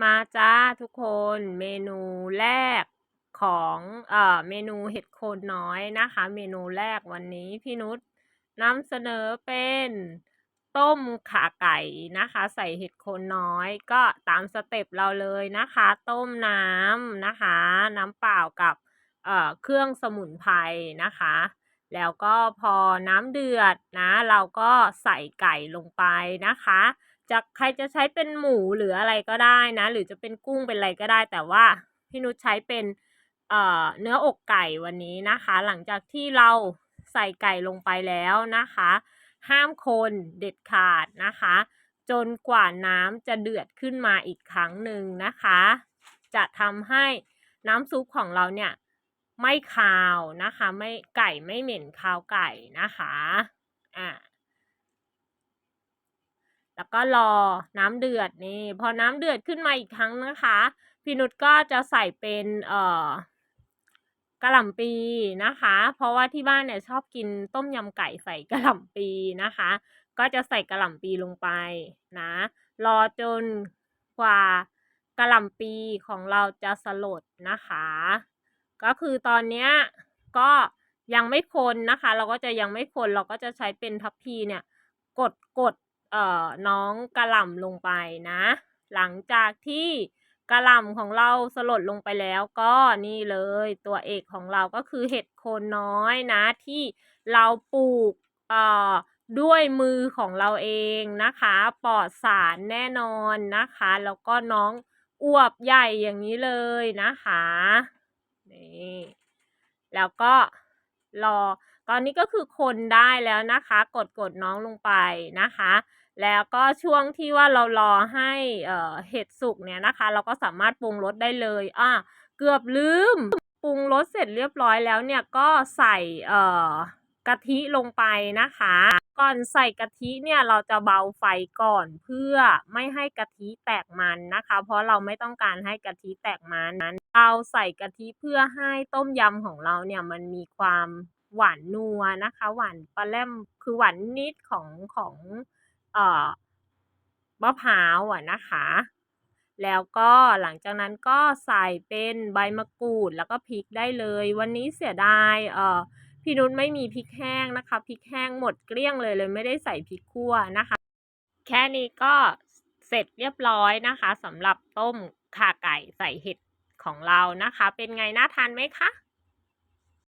มาจ้าทุกคนเมนูแรกของเอ่อเมนูเห็ดโคนน้อยนะคะ เมนูแรกวันนี้พี่นุชนำเสนอเป็นต้มขาไก่นะคะ ใส่เห็ดโคนน้อยก็ตามสเต็ปเราเลยนะคะ ต้มน้ำนะคะ น้ำเปล่ากับเอ่อเครื่องสมุนไพรนะคะ แล้วก็พอน้ำเดือดนะ เราก็ใส่ไก่ลงไปนะคะจะใครจะใช้เป็นหมูหรืออะไรก็ได้นะ หรือจะเป็นกุ้งเป็นอะไรก็ได้ แต่ว่าพี่นุชใช้เป็นเอ่อเนื้ออกไก่วันนี้นะคะ หลังจากที่เราใส่ไก่ลงไปแล้วนะคะ ห้ามคนเด็ดขาดนะคะ จนกว่าน้ำจะเดือดขึ้นมาอีกครั้งหนึ่งนะคะ จะทำให้น้ำซุปของเราเนี่ยไม่คาวนะคะ ไม่ไก่ไม่เหม็นคาวไก่นะคะอ่า แล้วก็รอน้ำเดือดนี่พอน้ำเดือดขึ้นมาอีกครั้งนะคะพี่นุชก็จะใส่เป็นเอ่อกระหล่ำปีนะคะ เพราะว่าที่บ้านเนี่ยชอบกินต้มยำไก่ใส่กระหล่ำปีนะคะ ก็จะใส่กระหล่ำปีลงไปนะ รอจนกว่ากระหล่ำปีของเราจะสลดนะคะ ก็คือตอนเนี้ยก็ยังไม่คนนะคะ เราก็จะยังไม่คนเราก็จะใช้เป็นทัพพีเนี่ย กดกด เอ่อน้องกระหล่ำลงไปนะ หลังจากที่กระหล่ำของเราสลดลงไปแล้วก็นี่เลยตัวเอกของเราก็คือเห็ดโคนน้อยนะ ที่เราปลูกเอ่อด้วยมือของเราเองนะคะปลอดสารแน่นอนนะคะ แล้วก็น้องอวบใหญ่อย่างนี้เลยนะคะนี่แล้วก็รอ ตอนนี้ก็คือคนได้แล้วนะคะ กดกดน้องลงไปนะคะ แล้วก็ช่วงที่ว่าเรารอให้เห็ดสุกเนี่ยนะคะ เราก็สามารถปรุงรสได้เลยอะเกือบลืมปรุงรสเสร็จเรียบร้อยแล้วเนี่ยก็ใส่เกะทิลงไปนะคะ ก่อนใส่กะทิเนี่ยเราจะเบาไฟก่อนเพื่อไม่ให้กะทิแตกมันนะคะ เพราะเราไม่ต้องการให้กะทิแตกมันนั้น เราใส่กะทิเพื่อให้ต้มยำของเราเนี่ยมันมีความหวานนัวนะคะ หวานปลาแรมคือหวานนิดของของ มะพร้าวอะนะคะ แล้วก็หลังจากนั้นก็ใส่เป็นใบมะกรูดแล้วก็พริกได้เลย วันนี้เสียดายเอ่อพี่นุชไม่มีพริกแห้งนะคะพริกแห้งหมดเกลี้ยงเลยเลยไม่ได้ใส่พริกขั่วนะคะ แค่นี้ก็เสร็จเรียบร้อยนะคะสำหรับต้มข่าไก่ใส่เห็ดของเรานะคะ เป็นไงน่าทานไหมคะ